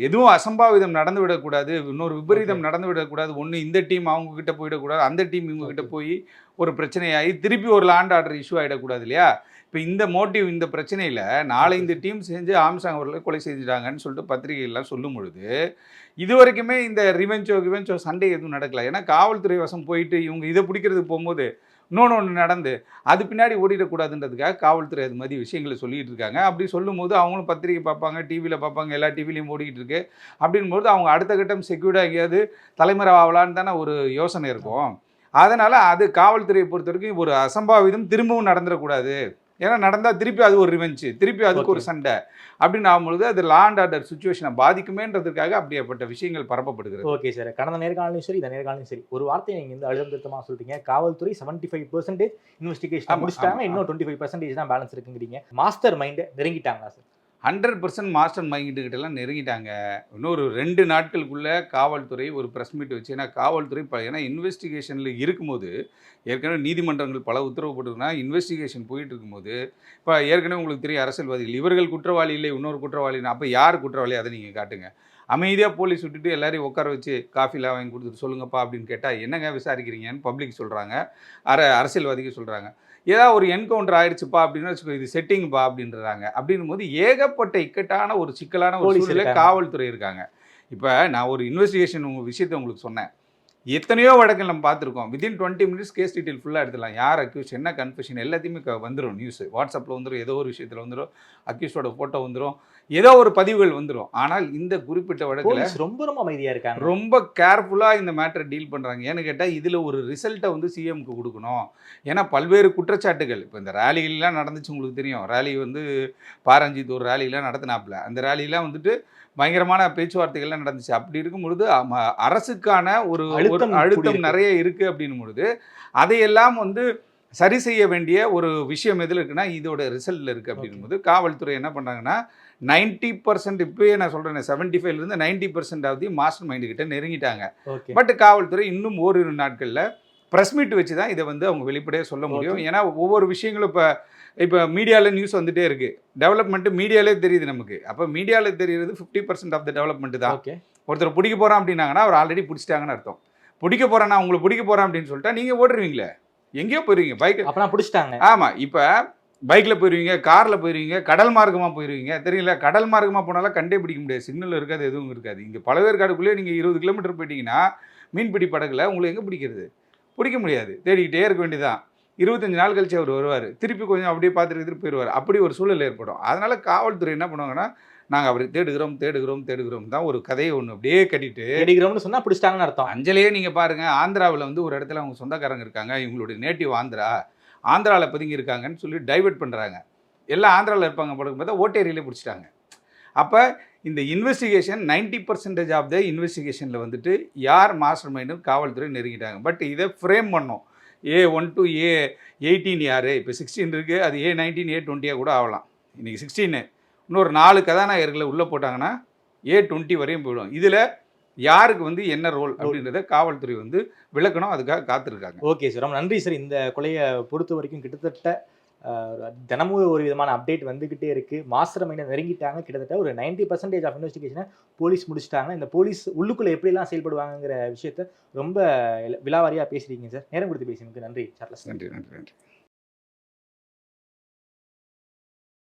D: எதுவும் அசம்பாவிதம் நடந்து விடக்கூடாது இன்னொரு விபரீதம் நடந்து விடக்கூடாது. ஒன்று இந்த டீம் அவங்க கிட்ட போயிடக்கூடாது அந்த டீம் இவங்க கிட்ட போய் ஒரு பிரச்சனையாகி திருப்பி ஒரு லேண்ட் ஆர்டர் இஷ்யூ ஆகிடக்கூடாது இல்லையா? இப்போ இந்த மோட்டிவ் இந்த பிரச்சனையில் நாலஞ்சு டீம் செஞ்சு ஆம்சாங் அவர்களை கொலை செஞ்சுட்டாங்கன்னு சொல்லிட்டு பத்திரிகைகள்லாம் சொல்லும் பொழுது இது வரைக்குமே இந்த ரிவெஞ்சோ ரிவெஞ்சோ சண்டை எதுவும் நடக்கல. ஏன்னா காவல்துறை வசம் போயிட்டு இவங்க இதை பிடிக்கிறதுக்கு போகும்போது இன்னொன்று ஒன்று நடந்து. அது பின்னாடி ஓடிடக்கூடாதுன்றதுக்காக காவல்துறை அது மாதிரி விஷயங்களை சொல்லிகிட்டு இருக்காங்க. அப்படி சொல்லும்போது அவங்களும் பத்திரிக்கை பார்ப்பாங்க டிவியில் பார்ப்பாங்க எல்லா டிவிலையும் ஓடிக்கிட்டு இருக்கு. அப்படின்போது அவங்க அடுத்த கட்டம் செக்யூர்டாக எங்கேயாவது தலைமுறை ஆகலான்னு தானே ஒரு யோசனை இருக்கும். அதனால் அது காவல்துறையை பொறுத்த வரைக்கும் ஒரு அசம்பாவிதம் திரும்பவும் நடந்துடக்கூடாது. ஏன்னா நடந்தால் திருப்பி அது ஒரு ரிவெஞ்சு திருப்பி அதுக்கு ஒரு. சண்டை. அப்படின்னு ஆகும்பொழுது அது லாண்ட் ஆர்டர் சுச்சுவேஷனை பாதிக்குமேன்றதுக்காக அப்படியேப்பட்ட விஷயங்கள் பரப்பப்படுகிறது.
C: ஓகே சார் கடந்த நேர்காணலையும் சரி இந்த நேர்காணலையும் சரி. ஒரு வார்த்தையை நீங்க வந்து அழுத்தம் திருத்தமா சொல்லிட்டீங்க. காவல்துறை செவன்டி ஃபைவ் பர்சன்டேஜ் இன்வெஸ்டிகேஷன் முடிச்சிட்டாங்க. இன்னும் டுவெண்ட்டி ஃபைவ் பர்சன்டேஜ் தான் பேலன்ஸ் இருக்குங்கிறீங்க. மாஸ்டர் மைண்ட் நெருங்கிட்டாங்களா sir
D: hundred percent mastermind நெருங்கிட்டாங்க. இன்னொரு ரெண்டு நாட்களுக்குள்ளே காவல்துறை ஒரு ப்ரெஸ் மீட் வச்சு ஏன்னா காவல்துறை ப ஏன்னா இன்வெஸ்டிகேஷனில் இருக்கும்போது ஏற்கனவே நீதிமன்றங்கள் பல உத்தரவு போட்டிருக்குன்னா இன்வெஸ்டிகேஷன் போயிட்டு இருக்கும்போது இப்போ ஏற்கனவே உங்களுக்கு தெரியும் அரசியல்வாதிகள் இவர்கள் குற்றவாளி இல்லை இன்னொரு குற்றவாளின்னு அப்போ யார் குற்றவாளி? அதை நீங்கள் காட்டுங்க. அமைதியாக போலீஸ் விட்டுட்டு எல்லாரையும் உட்கார வச்சு காஃபிலாம் வாங்கி கொடுத்துட்டு சொல்லுங்கப்பா அப்படின்னு கேட்டால் என்னங்க விசாரிக்கிறீங்கன்னு பப்ளிக் சொல்கிறாங்க அர அரசியல்வாதிகள் சொல்கிறாங்க ஏதாவது ஒரு என்கவுண்டர் ஆயிடுச்சுப்பா அப்படின்னு வச்சுக்கோ இது செட்டிங்ப்பா அப்படின்றாங்க. அப்படின்னும் போது ஏகப்பட்ட இக்கட்டான ஒரு சிக்கலான ஒரு சூழ்நிலை. காவல்துறை இருக்காங்க. இப்போ நான் ஒரு இன்வெஸ்டிகேஷன் உங்கள் விஷயத்தை உங்களுக்கு சொன்னேன். எத்தனையோ வழக்குகள் நம்ம பார்த்துருக்கோம். Within twenty minutes case detail ஃபுல்லாக எடுத்துலாம் யார் அக்யூஸ் என்ன கன்ஃபெஷன் எல்லாத்தையுமே வந்துரும் நியூஸ் வாட்ஸ்அப்பில் வந்துடும் ஏதோ ஒரு விஷயத்தில் வந்துடும் அக்யூஸோட ஃபோட்டோ வந்துடும் ஏதோ ஒரு பதிவுகள் வந்துடும் ஆனால் இந்த குறிப்பிட்ட வழக்கில்
C: ரொம்ப ரொம்ப அமைதியா இருக்காங்க.
D: ரொம்ப கேர்ஃபுல்லாக இந்த மேட்டரை டீல் பண்ணுறாங்க ஏன்னு கேட்டால் இதில் ஒரு ரிசல்ட்டை வந்து சிஎம்க்கு கொடுக்கணும். ஏன்னா பல்வேறு குற்றச்சாட்டுகள். இப்போ இந்த ரேலிகள்லாம் நடந்துச்சு உங்களுக்கு தெரியும். ரேலி வந்து பாரஞ்சித் ஒரு ரேலிலாம் நடத்தினாப்புல. அந்த ரேலிலாம் வந்துட்டு பயங்கரமான பேச்சுவார்த்தைகள்லாம் நடந்துச்சு. அப்படி இருக்கும் பொழுது அரசுக்கான ஒரு
C: அழுத்தம்
D: அழுத்தம். நிறைய இருக்குது அப்படின்னும் பொழுது அதையெல்லாம் வந்து சரி செய்ய வேண்டிய ஒரு விஷயம் எதில் இருக்குன்னா இதோட ரிசல்ட்டில் இருக்குது அப்படிங்கும்போது காவல்துறை என்ன பண்ணுறாங்கன்னா நைன்ட்டி பர்சன்ட் இப்போயே நான் சொல்கிறேன் செவன்ட்டி ஃபைவ்லேருந்து நைன்ட்டி பர்சன்ட் ஆகுது மாஸ்டர் மைண்டு கிட்ட நெருங்கிட்டாங்க. பட் காவல்துறை இன்னும் ஓரிரு நாட்களில் ப்ரெஸ் மீட் வச்சு தான் இதை வந்து அவங்க வெளிப்படையாக சொல்ல முடியும். ஏன்னா ஒவ்வொரு விஷயங்களும் இப்போ இப்போ மீடியாவில் நியூஸ் வந்துட்டே இருக்குது டெவலப்மெண்ட்டு மீடியாலே தெரியுது நமக்கு. அப்போ மீடியாவில் தெரியுறது fifty percent of the development தான். ஒருத்தர் பிடிக்க போகிறான் அப்படின்னாங்கன்னா அவர் ஆல்ரெடி பிடிச்சிட்டாங்கன்னு அர்த்தம். பிடிக்க போகிறேன் நான் உங்களை பிடிக்க போகிறேன் அப்படின்னு சொல்லிட்டா நீங்கள் ஓடுறீங்களே. எங்கேயோ போயிருவீங்க பைக்
C: அப்பனா பிடிச்சிட்டாங்க.
D: ஆமாம் இப்போ பைக்கில் போயிருவீங்க காரில் போயிருவீங்க கடல் மார்க்கமாக போயிருவீங்க. தெரியல கடல் மார்க்கமாக போனாலும் கண்டே பிடிக்க முடியாது. சிக்னல் இருக்காது எதுவும் இருக்காது. இங்கே பழவேற்காடுக்குள்ளேயே நீங்கள் இருபது கிலோமீட்டர் போயிட்டீங்கன்னா மீன்பிடி படகுல உங்களை எங்கே பிடிக்கிறது? பிடிக்க முடியாது. தேடிக்கிட்டே இருக்க வேண்டியதான் இருபத்தஞ்சு நாள் கழிச்சு அவர் வருவார். திருப்பி கொஞ்சம் அப்படியே பார்த்துட்டு போயிடுவார் அப்படி ஒரு சூழல் ஏற்படும். அதனால் காவல்துறை என்ன பண்ணுவாங்கன்னா நாங்கள் அவரை தேடுகிறோம் தேடுகிறோம் தேடுகிறோம் தான் ஒரு கதையை ஒன்று அப்படியே கட்டிட்டு
C: எடுக்கிறோம்னு சொன்னா பிடிச்சிட்டாங்கன்னு அர்த்தம்.
D: அஞ்சலையே நீங்கள் பாருங்கள் ஆந்திராவில் வந்து ஒரு இடத்துல அவங்க சொந்தக்காரங்க இருக்காங்க இவங்களுடைய நேட்டிவ் ஆந்திரா. ஆந்திராவில் பதுங்கி இருக்காங்கன்னு சொல்லி டைவர்ட் பண்ணுறாங்க எல்லாம் ஆந்திராவில் இருப்பாங்க படுக்கும் பார்த்தா ஓட்டேரியிலே பிடிச்சிட்டாங்க. அப்போ இந்த இன்வெஸ்டிகேஷன் 90% பர்சன்டேஜ் ஆஃப் த இன்வெஸ்டிகேஷனில் வந்துட்டு யார் மாஸ்டர் மைண்டும் காவல்துறை நெருங்கிட்டாங்க. பட் இதை ஃப்ரேம் பண்ணோம். A one to A eighteen யார்? இப்போ சிக்ஸ்டீன் இருக்குது அது ஏ நைன்டீன் ஏ டுவெண்ட்டியாக கூட ஆகலாம். இன்றைக்கி சிக்ஸ்டீனு இன்னொரு நாலு கதாநாயகர்களை உள்ளே போட்டாங்கன்னா ஏ டுவெண்ட்டி வரையும் போயிடும் இதில் யாருக்கு வந்து என்ன ரோல் அப்படின்றத காவல்துறை வந்து விளக்கணும் அதுக்காக காத்திருக்காங்க.
C: ஓகே சார் ரொம்ப நன்றி சார். இந்த கொலையை பொறுத்த வரைக்கும் கிட்டத்தட்ட தினமும் ஒரு விதமான அப்டேட் வந்துகிட்டே இருக்கு. மாஸ்டர் மைண்டை நெருங்கிட்டாங்க. கிட்டத்தட்ட ஒரு 90% பர்சன்டேஜ் ஆஃப் இன்வெஸ்டிகேஷனை போலீஸ் முடிச்சிட்டாங்க. இந்த போலீஸ் உள்ளுக்குள்ள எப்படிலாம் செயல்படுவாங்கங்கிற விஷயத்த ரொம்ப விலாவாரியா பேசுறீங்க சார். நேரம் கொடுத்து பேசினதுக்கு நன்றி. சார்லஸ்
D: நன்றி நன்றி நன்றி.